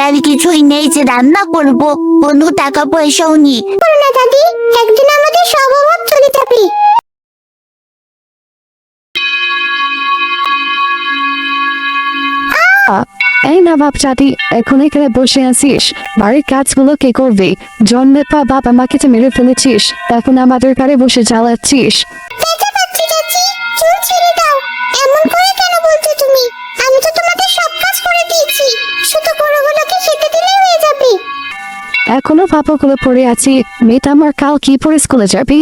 ডাল কিছুই নেই যে রান্না করব। কোনো টাকা পয়সাও নেই না দাদি একদিন আমাদের সব অভাব চলে যাবে। এই না বাপচাটি এখন এখানে বসে আছিস। বাড়ির কাজগুলো কে করবে? জন্মের পর বাবা মাকে তো মেরে ফেলেছিস এখন আমাদের ঘরে বসে জ্বালাচ্ছিস। ব্যথা পাচ্ছি চাচি চুল ছেড়ে দাও। কাজ করে দিয়েছি। শুধু গরুগুলোকে খেতে দিলেই হয়ে যাবে। এখনও পাপাগুলো পড়ে আছি। মেয়েটা আমার কাল কি পরে স্কুলে যাবি?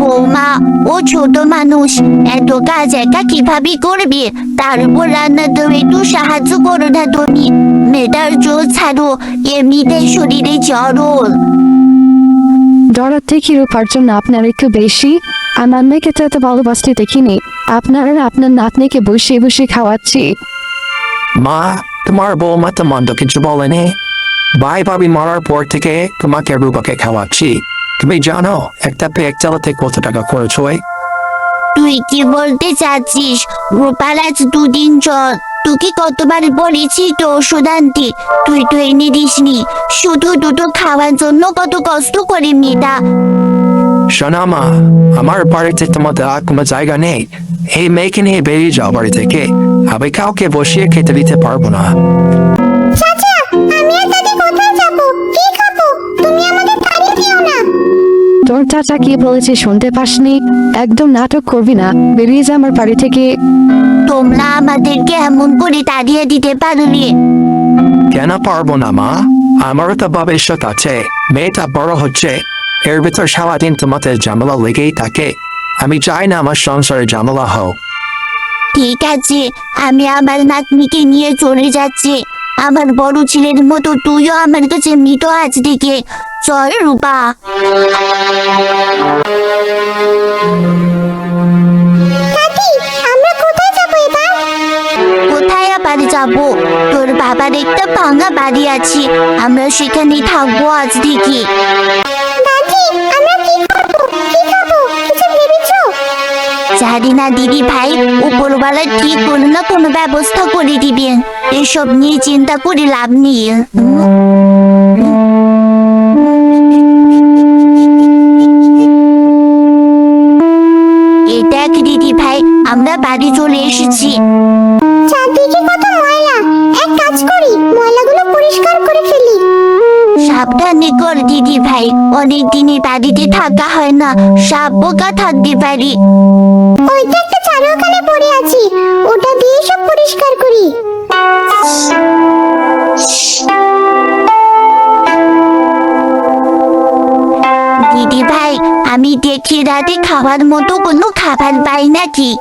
বৌমা ও ছোট মানুষ। এত কাজ একা কীভাবে করবে? তার উপর রান্না তো একটু সাহায্য করো না তুমি। মেয়েটার জোর ছাড়ো এমনিতেই শরীরে জ্বরল ডরার থেকে রূপার জন্য আপনার একটু বেশি। আমার মেয়েকে তো এত ভালোবাসতে দেখিনি। আপনার আর আপনার নাতনিকে বসে বসে খাওয়াচ্ছি। মা, তোমার বউ মা তো মন্দ কিছু বলেনি। ভাই ভাবি মারার পর থেকে তোমাকে রূপাকে খাওয়াচ্ছি। তুমি জানো, একটা পেক চালাতে কত টাকা খরচ হয়। তুই কি বলতে চাচ্ছিস? রূপাল আজ দুদিন চল। তোকে কতবার বলেছি তো ওষুধ আনতে তুই তো এনে দিসনি। শুধু দুটো খাওয়ার জন্য কত কষ্ট করে মেয়েটা। শোনা মা, আমার বাড়িতে তোমাদের আর কোনো জায়গা নেই। এই মেয়েকে নিয়ে বেরিয়ে যাও বাড়ি থেকে। আমি কাউকে বসিয়ে খেতে দিতে পারব না। তোর চাচা কি বলেছে শুনতে পাসনি? একদম নাটক করবি না বেরিয়ে যা আমার বাড়ি থেকে। তোমরা আমাদেরকে এমন করে তাড়িয়ে দিতে পারলে কেন পারব না মা? আমারও তো ভবিষ্যৎ আছে মেয়েটা বড় হচ্ছে। এর ভিতর সারাদিন তোমাদের ঝামেলা লেগেই থাকে। আমি চাই না আমার সংসারে ঝামেলা হোক। ঠিক আছে আমি আমার নাতনিকে নিয়ে চলে যাচ্ছি। আমার বড় ছেলের মতো তুইও আমার কাছে মৃত আজ থেকে। চল রূপা। আমরা কোথায় যাব আবার যাব? তোর বাবার একটা ভাঙা বাড়ি আছে। আমরা সেখানেই থাকব আজ থেকে। জানি না দিদি ভাই উপরওয়ালা ঠিক কোনো না কোনো ব্যবস্থা করে দিবেন এসব নিয়ে চিন্তা করে লাভ নেই। দেখ দিদি ভাই আমরা বাড়ি চলে এসেছি। চারদিকে কত ময়লা। এক কাজ করি ময়লাগুলো পরিষ্কার করে ফেলি। সাবধানে কর দিদি ভাই অনেক দিনই বাড়িতে থাকা হয় না সাপ পোকা থাকতে পারি। ওইটা একটা চারু ওখানে পড়ে আছে ওটা দিয়ে সব পরিষ্কার করি। দিদি ভাই আমি দেখি রাতে খাওয়ার মতো কোনো খাবার পাই নাকি?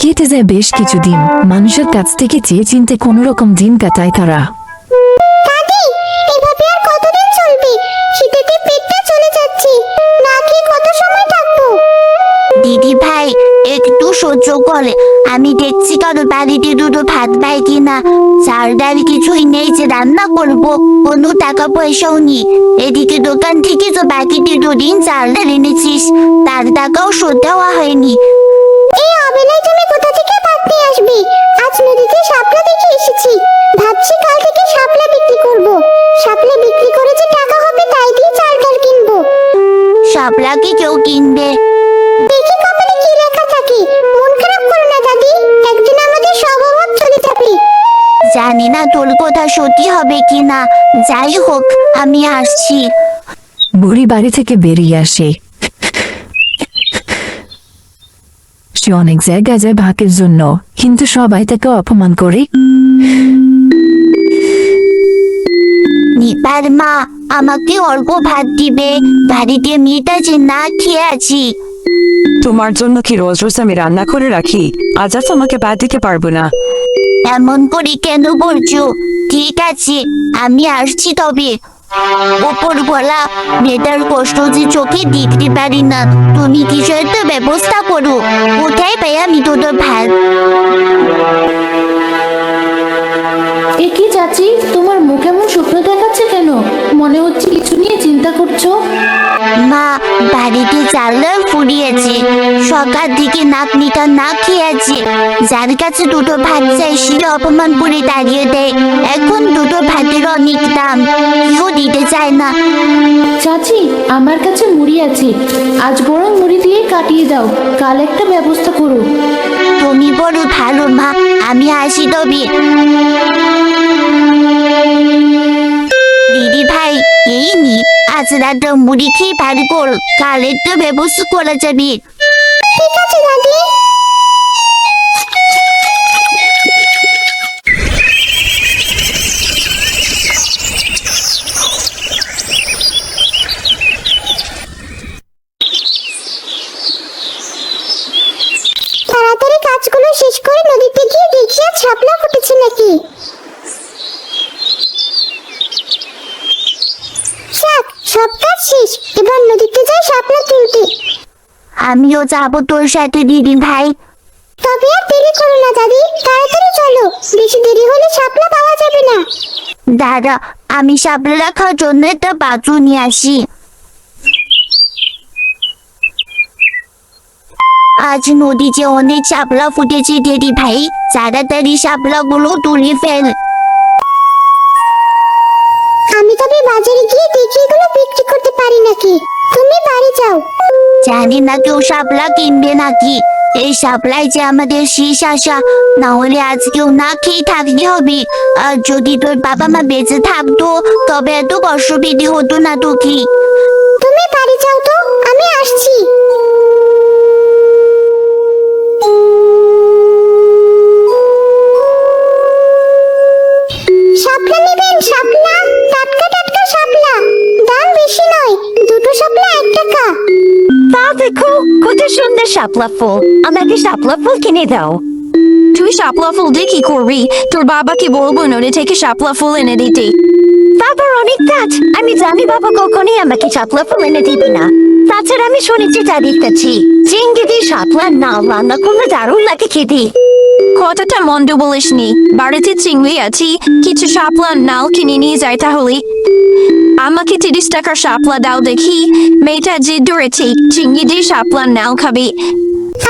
কেটে যায় বেশ কিছুদিন। মানুষের কাছ থেকে চেয়ে চিনতে কোনো রকম দিন কাটায় তারা। একটু সহ্য করে আমি দেখছি কারও বাড়িতে দুটো ভাত পাই কিনা। চাল ডাল কিছুই নেই যে রান্না করব। কোনো টাকা পয়সাও নেই। এদিকে দোকান থেকে তো বাকিতে দুদিন চাল ডাল এনেছিস। তার টাকাও শোধ দেওয়া হয়নি। এই অবেলায় তুমি কোথা থেকে ভাত নিয়ে আসবে? আজ নদীতে শাপলা দেখে এসেছি। ভাবছি কাল থেকে শাপলা বিক্রি করব। শাপলা বিক্রি করে যে টাকা হবে তাই দিয়ে চাল ডাল কিনবো। সাপলাকে কেউ কিনবে? জানি না তোর কথা সত্যি হবে কিনা। যাই হোক আমি আসছি। বুড়ি বাড়ি থেকে বেরিয়ে আসে। সে অনেক জায়গায় যায় ভাগের জন্য কিন্তু সবাই তাকে অপমান করে। নিপার মা আমাকে অল্প ভাত দিবে। বাড়িতে মেয়েটা যে না খেয়ে আছি। তোমার জন্য কি রোজ রোজ আমি রান্না করে রাখি? আজ আর তোমাকে বাদ দিতে পারব না। এমন করে কেন বলছো? ঠিক আছে আমি আসছি তবে। ওপর বলা মেয়েটার কষ্ট যে চোখে দেখতে পারি না। তুমি কিছু একটা ব্যবস্থা করো? কোথায় পাই আমি দুটো ভাত এ কি চাচি তোমার মুখ এমন শুকনো দেখাচ্ছে কেন? মনে হচ্ছে কিছু নিয়ে চিন্তা করছ? মা বাড়িতে চালও ফুরিয়েছে। সকাল থেকে নাতনিটা না খেয়েছে যার কাছে দুটো ভাত চাই সে অপমান করে দাঁড়িয়ে দেয়। এখন দুটো ভাতের অনেক দাম। কেউ দিতে চায় না। চাচি আমার কাছে মুড়ি আছে। আজ বরং মুড়ি দিয়ে কাটিয়ে দাও। কাল একটা ব্যবস্থা করো। তুমি বড় ভালো মা। আমি আসি তবে। দিদি ভাই এই নি। আজ রাতে মুড়ি খেয়ে ভারী কর। কালের তো ব্যবস্থা করা যাবে। আমিও যাব তোর সাথে দিদি ভাই তবে আর দেরি করো না দাদি তাড়াতাড়ি চলো। বেশি দেরি হলে শাপলা পাওয়া যাবে না। দাদা আমি সাবলে রাখার জন্য একটা বাজু নিয়ে আসি। আজ নদীতে অনেক শাপলা ফুটেছে দিদি ভাই তাড়াতাড়ি শাপলাগুলো তুলে ফেল। আমি তবে বাজারে গিয়ে দেখি এগুলো বিক্রি করতে পারি নাকি। তুমি বাড়ি যাও। জানি না কেউ শাপলা কিনবে নাকি। এই শাপলাই যে আমাদের শেষ আশা না হলে আজ কেউ না খেয়ে থাকতে হবে। আর যদি তোর বাবা মা বেঁচে থাকতো, তবে এত পেতে হতো না তো কি তুমি বাড়ি যাও তো। শাপলা ফুল আমাকে শাপলা ফুল কিনে দাও তুই শাপলা ফুল দিয়ে কি করবি তোর বাবাকে বলব নদী থেকে শাপলা ফুল এনে দিতে বাবার অনেক কাজ আমি জানি বাবা কখনই আমাকে শাপলা ফুল এনে দিবি না তাছাড়া আমি শুনেছি চাঁদির কাছে চিংড়ি দিয়ে শাপলা না রান্না করলে দারুণ লাগে খেতে কথাটা মন্দ বলিসনি বাড়িতে চিংড়ি আছি কিছু শাপলা নাও কিনে নিয়ে যাই তাহলে। আমাকে তিরিশ টাকার শাপলা দাও দেখি। মেয়েটা যে ধরেছে চিংড়ি দিয়ে শাপলা নাও খাবে।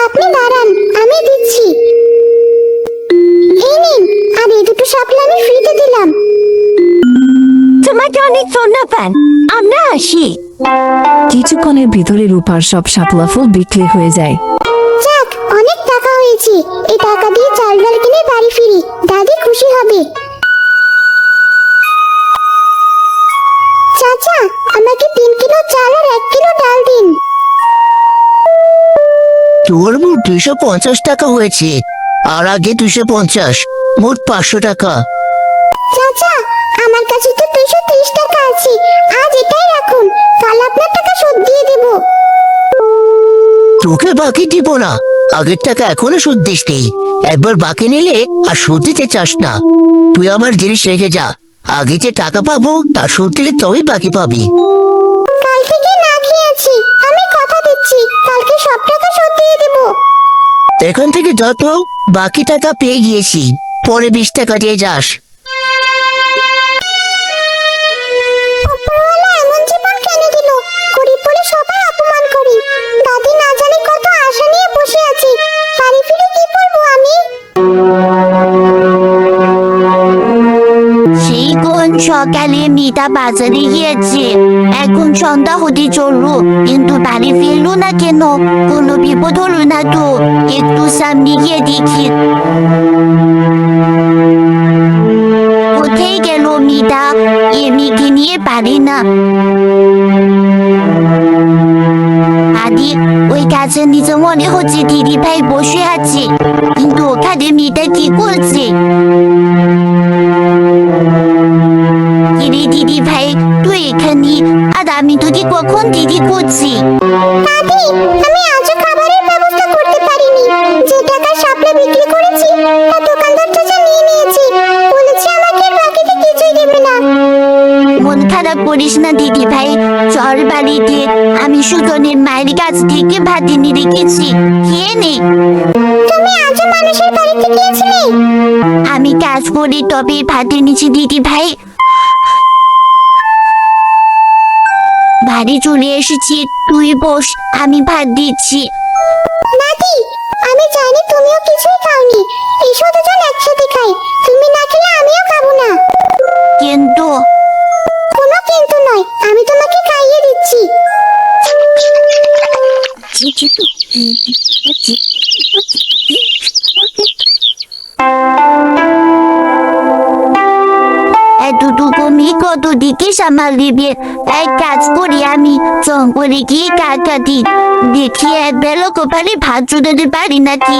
আপনি দাঁড়ান আমি দিচ্ছি। এই নিন আর এই দুটো শাপলা আমি ফ্রিতে দিলাম। তোমাকে অনেক ধন্যবাদ। আমরা আসি। কিছুক্ষণের ভিতরে রূপার সব শাপলা ফুল বিক্রি হয়ে যায়। হয়েছে এই টাকা দিয়ে চাল ডাল কিনে বাড়ি ফিরি। দাদি খুশি হবে। চাচা আমাকে তিন কিলো চাল আর এক কিলো ডাল দিন। তোর মোট দুইশো পঞ্চাশ টাকা হয়েছে। আর আগে দুইশো পঞ্চাশ মোট পাঁচশো টাকা। চাচা আমার কাছে তো দুশো ত্রিশ টাকা আছে। আজ এটাই রাখুন। কাল আপনার টাকা শোধ দিয়ে দেব। তোকে বাকি দিব না। আগের টাকা এখনও সুদ দিস একবার বাকি নিলে আর সুদ দিতে চাস না। তুই আমার জিনিস রেখে যা। আগে যে টাকা পাবো তার সুদ দিলে তবেই বাকি পাবি। কাল থেকে না খেয়েছি। আমি কথা দিচ্ছি। কালকে সব টাকা শোধ দিয়ে দেব। এখান থেকে যত বাকি টাকা পেয়ে গিয়েছি পরে বিশ টাকা দিয়ে যাস। সকালে বাজারে গিয়েছে। এখন সন্ধ্যা হতে চলল, কিন্তু বাড়ি ফিরলো না কেন? কোনো বিপদ হলো না তো? একটু সামনে গিয়ে দেখি। কোথায় গেল মিতা এমনিকে নিয়ে পারি না। আদি, ওই গাছের নিচে মনে হচ্ছে দিদি ভাই বসে আছে, কিন্তু ওখানে মিতা কি করছে? কিরে দিদি ভাই তুই এখানে। আর আমি তোকে কখন দিদি করছি? দাদি আমি আজও খাবারের ব্যবস্থা করতে পারিনি। যে টাকা শাপলা বিক্রি করেছি তা দোকানদার চাচা নিয়ে নিয়েছে। বলেছে আমাকে আর বাকিতে কিছুই দেবে না। মন খারাপ করিস না দিদি ভাই। চল বাড়িতে। আমি সুজনের মায়ের কাছ থেকে ভাত এনে রেখেছি। খেয়ে নে। তুমি আজও মানুষের বাড়িতে গিয়েছিলে? আমি কাজ করি তবে ভাত এনেছি দিদি ভাই। বাড়ি চলে এসেছি তুই বস আমি ভাত দিচ্ছি দাদি আমি জানি তুমিও কিছুই খাওনি এসো দুজন একসাথে খাই তুমি না খেলে আমিও খাব না কিন্তু কোনো কিন্তু নয় আমি তোমাকে খাইয়ে দিচ্ছি এতটুকু মেয়ে কত দিকে সামাল দিবে। এক কাজ করি আমি জঙ্গলে গিয়ে কাটাতি দেখি এক বেলা কপালে ভাত জোটাতে পারি নাকি?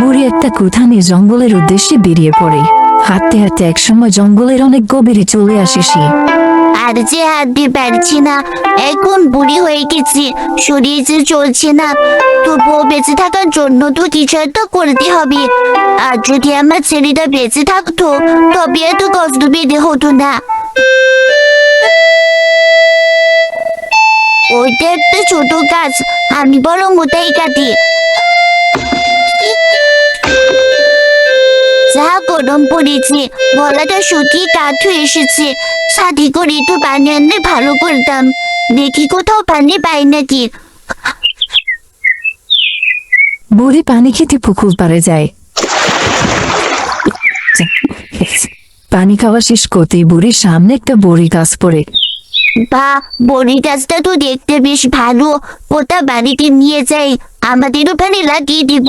বুড়ি একটা কুঠা নিয়ে জঙ্গলের উদ্দেশ্যে বেরিয়ে পড়ে। হাঁটতে হাঁটতে একসময় জঙ্গলের অনেক গভীরে চলে আসে সে। যে হাঁটতে পারছি না। এখন বুড়ি হয়ে গেছি, শরীর যে চলছে না। তবুও বেঁচে থাকার জন্য তো কিছু একটা করতে হবে। আর যদি আমার ছেলেটা বেঁচে থাকতো, তবে এত কষ্ট পেতে হতো না। ওইটা একটা ছোট গাছ আমি বরং ওটাই কাটি। যা গরম পড়েছে, গলাটা শুকিয়ে কাঠ এসেছে। সাথে করে একটু পানি আনলে ভালো করতাম। দেখি কোথাও পানি পাই নাকি। বুড়ি পানি খেতে পুকুর পাড়ে যায়। পানি খাওয়া শেষ করতেই বুড়ির সামনে একটা বড়ি গাছ পড়ে। বা বড়ি গাছটা তো দেখতে বেশ ভালো। ওটা বাড়িতে নিয়ে যাই। আমাদের ওখানে লাগিয়ে দিব।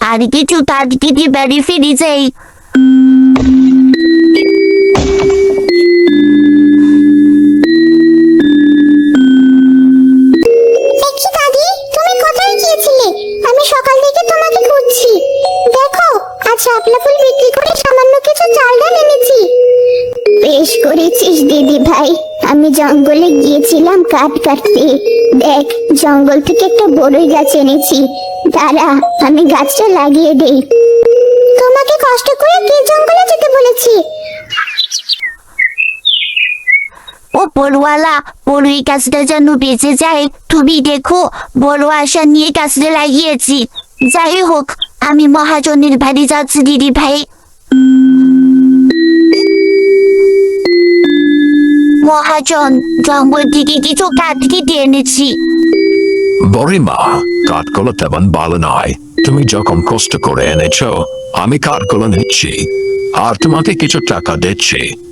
আর কিছু কাঠ কেটে বাড়ি ফিরে যাই। বেশ করেছিস, দিদি আমি জঙ্গলে গিয়েছিলাম কাঠ কাটতে। দেখ, জঙ্গল থেকে একটা বড়ই গাছ এনেছি। দাঁড়া, আমি গাছটা লাগিয়ে দেই। তোমাকে কষ্ট করে কে জঙ্গলে যেতে বলেছি ও বড়ওয়ালা বড়ই গাছটা যেন বেঁচে যায়। তুমি দেখো, বড় আশা নিয়ে গাছটা লাগিয়েছি। যাই হোক, আমি মহাজনের বাড়ি যাচ্ছি, দিদি ভাই। কাঠ কেটে তেমন ভালো নয়। তুমি যখন কষ্ট করে এনেছো, আমি কাঠগুলো নিচ্ছি। আর তোমাকে কিছু টাকা দিচ্ছি।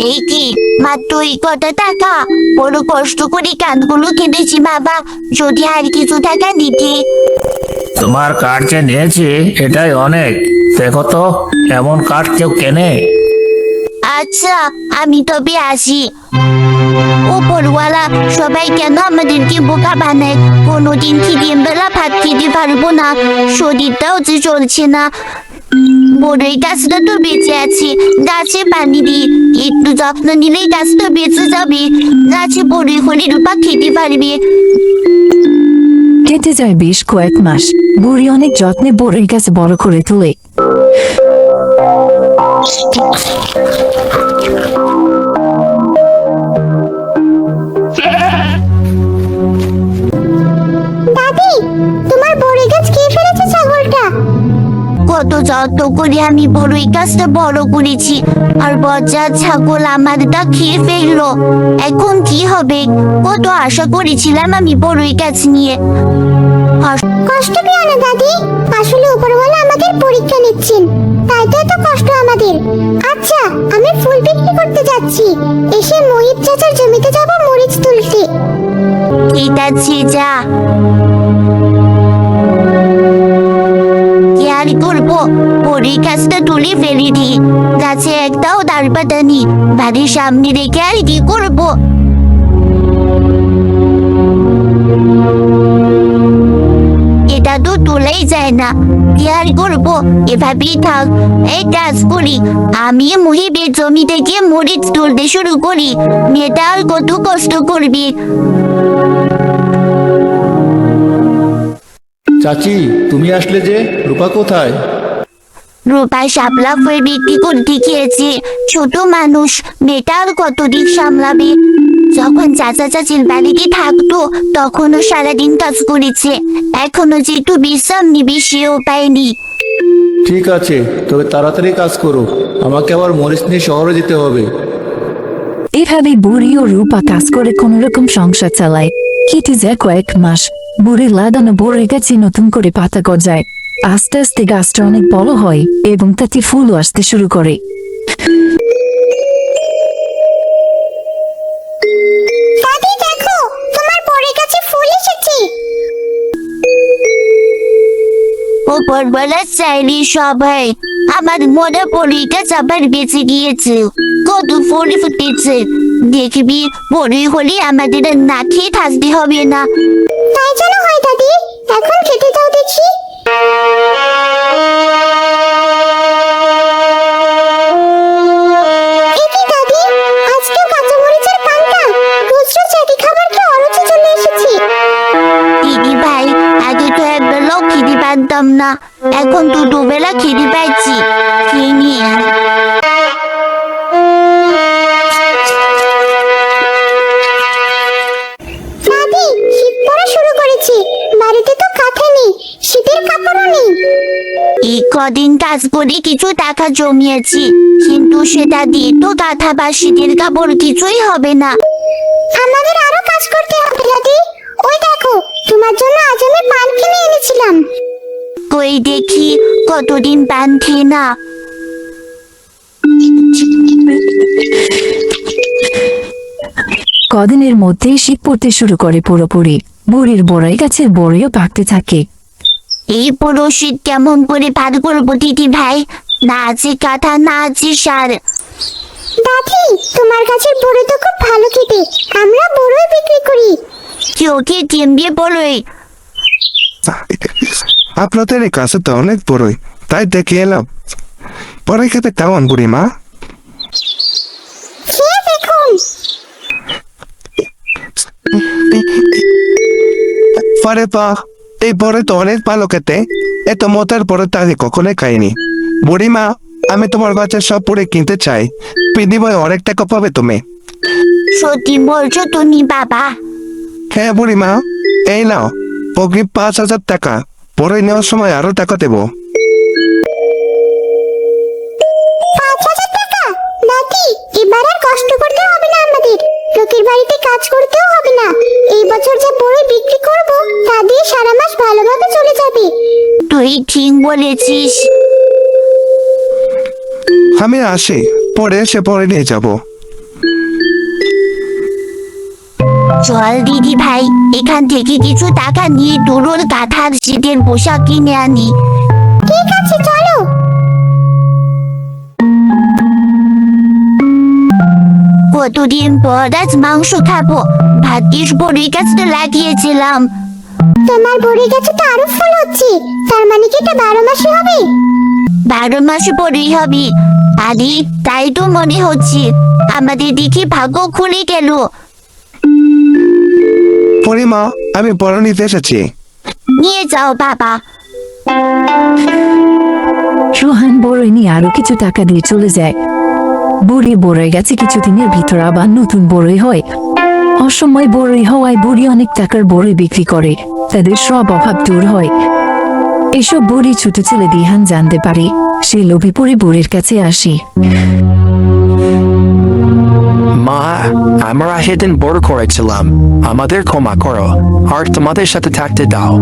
এই কি? মাত্র এই কটা টাকা? বড় কষ্ট করে কাঠগুলো কেটেছি বাবা। যদি আর কিছু টাকা দিতে। তোমার কাঠ যে নিয়েছি এটাই অনেক। দেখো তো এমন কাঠ কেউ কেনে। আচ্ছা আমি তবে আসি। ও পড়ুয়ালা সবাই কেন আমাদেরকে বোকা বানায়? কোনোদিন কি দিন বেলা ভাত খেতে পারব না? শরীরটাও যে চলছে না। বড়ই গাছটা তো বেঁচে আছে। গাছে পানি দি, একটু যত্ন নিলেই গাছটা বেঁচে যাবে। গাছে বড়ই হলে রূপা খেতে পারবে। কেটে যায় বেশ কয়েক মাস। বুড়ি অনেক যত্নে বড়ই গাছ বড় করে তোলে। কত যত্ন করে আমি বড়ই গাছটা বড় করেছি। আর বজ্জার ছাগল আমারটা খেয়ে ফেলল। এখন কি হবে? কত আশা করেছিলাম আমি বড়ই গাছ নিয়ে। কষ্ট পেও না দাদি। আসলে উপরওয়ালা আমাদের পরীক্ষা নিচ্ছেন। তাই তো এত কষ্ট আমাদের। আচ্ছা আমি ফুল বিক্রি করতে যাচ্ছি। এসে মহিত চাচার জমিতে যাব মরিচ তুলতে। ঠিক আছে যা। তুলে গাছে একটাও দাঁড় পাতানি। বাড়ির সামনে রেখে আর কি এটা তো যায় না। কি আর করব? এভাবেই থাক। এই কাজ করি। আমি মহিবের জমি থেকে মরিচ তুলতে শুরু করি। মেয়েটা আর কত কষ্ট করবি? চাচি, তুমি আসলে যে রূপা কোথায়? রূপা শাপলা ফুল বিক্রি করতে গিয়েছে। ছোট মানুষ মেয়েটা আর কতদিন সামলাবে? যখন চাচা চাচির বাড়িতে থাকতো তখনও সারাদিন কাজ করেছে। এখনও যে একটু বিশ্রাম নিবি সেও পায়নি ঠিক আছে তবে তাড়াতাড়ি কাজ করো। আমাকে আবার মরিচ নিয়ে শহরে যেতে হবে। এভাবে বুড়ি ও রূপা কাজ করে কোনো রকম সংসার চালায়। কেটে যায় কয়েক মাস। বুড়ি লাগানো বড়ই গাছে নতুন করে পাতা গজায়। আস্তে আস্তে গাছটা অনেক বড় হয় এবং তাতে ফুলও আসতে শুরু করে। দাদি দেখো তোমার বরের কাছে ফুল এসেছে। উপরবেলা চাইলি সবাই। আমার মনে পরীটা আবার বেঁচে গিয়েছে। কত ফুল ফুটেছে। দেখবি বড়ি হলে আমাদের না খেয়ে থাকতে হবে না। তাই যেন হয় দাদি। এখন খেতে তো খিদি পারতাম না। এখন তো দুবেলা খিদি খেয়ে নিয়ে শীত পড়া শুরু করেছে। বাড়িতে তো কাঁথা নেই শীতের কাপড়ও নেই। এই কদিন কাজ করে কিছু টাকা জমিয়েছি কিন্তু সেটা দিয়ে তো গাথা বা শীতের কাপড় কিছুই হবে না। আমাদের আরও কাজ করতে হবে দাদি। ওই দেখো তোমার জন্য আজ আমি পান কিনে এনেছিলাম। কই দেখি কতদিন পান খেয়ে না। কদিনের মধ্যেই শীত পড়তে শুরু করে পুরোপুরি। বুড়ির বড়াই গাছের বড়িও পাকতে থাকে। এই পুরো শীত কেমন করে পার করব দিদি ভাই? না আছে কাঁথা না আছে সার। দাদি তোমার কাছের বড়ি তো খুব ভালো খেতে। আমরা বড়ই বিক্রি করি। চোখে টিমবে বলোই আপনাদের এই কাছে তো অনেক বড়ই। তাই দেখে এলাম। পরে খেতে কেমন খেয়ে দেখুন। পরে পা এই পরে তো অনেক ভালো খেতে। এত মতের পরে তাকে কখনোই খাইনি। বুড়িমা আমি তোমার কাছে সব পরে কিনতে চাই। বিনিময়ে অনেক টাকা পাবে তুমি। সত্যি বলছো তুমি বাবা। হ্যাঁ বুড়িমা এই নাও। পগি পাঁচ হাজার টাকা। পরে নেওয়ার সময় আরও টাকা দেবো। পাঁচ হাজার টাকা? দাদি এবার আর কষ্ট করতে হবে না আমাদের। লোকের বাড়িতে কাজ করতেও হবে না। এই বছর যে বড়ি বিক্রি করব তা দিয়ে সারা মাস ভালোভাবে চলে যাবে। তুই ঠিক বলেছিস। আমি আসি পরে এসে পরে নিয়ে যাব। চল দিদি ভাই এখান থেকে কিছু টাকা নিয়ে দুটোর কাঁথার শীতের পোশাক কিনে আনি। ঠিক আছে চলো। কতদিন পর আজ মাংস খাব ভাগ্যিস বড়ির কাছটা লাগিয়েছিলাম। তোমার গাছে তো আরও ফুল হচ্ছে তার মানে কি এটা বারো মাসে হবে? বারো মাসে বড়ি হবে। আরে তাই তো মনে হচ্ছে আমাদের দিকে ভাগ্য খুলে গেল। বুড়িমা আমি বড় নিতে এসেছি। নিয়ে যাও বাবা। সোহান বড়ই নিয়ে আরও কিছু টাকা দিয়ে চলে যায়। বুড়ি বড়ই গেছে কিছুদিনের ভিতর আবার নতুন বড়ই হয়। অসময় বড়ই হওয়ায় বুড়ি অনেক টাকার বড়ই বিক্রি করে। তাদের সব অভাব দূর হয়। এসব বুড়ি ছোট ছেলে দিহান জানতে পারে। সে লোভে পড়ে বুড়ির কাছে আসি। মা, আমরা সেদিন বড় করেছিলাম। আমাদের ক্ষমা করো, আর তোমাদের সাথে থাকতে দাও।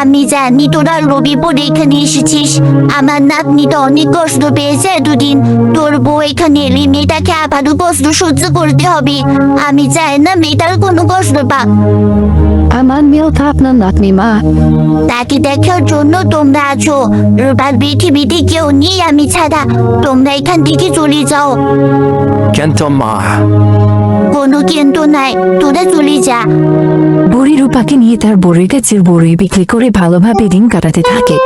আমি জানি তোরা রবি পরে এখানে এসেছিস। আমার নাতনিটা অনেক কষ্ট পেয়েছে দুদিন তোর বউ এখানে এলে মেয়েটাকে আবারও কষ্ট সহ্য করতে হবে। আমি চাই না মেয়েটার কোনো কষ্ট পাক। আমার মেয়েও তো আপনার নাতনি মা তাকে দেখার জন্য তোমরা আছো। রোবার পৃথিবীতে কেউ নেই আমি ছাড়া। তোমরা এখান থেকে চলে যাও। কেন্ত মা কোনো কিন্তু নাই তোরা চলে যা। বুড়ি রূপাকে নিয়ে তার বড়ির কাছে বড়ি বিক্রি করে ভালোভাবে দিন কাটাতে থাকে।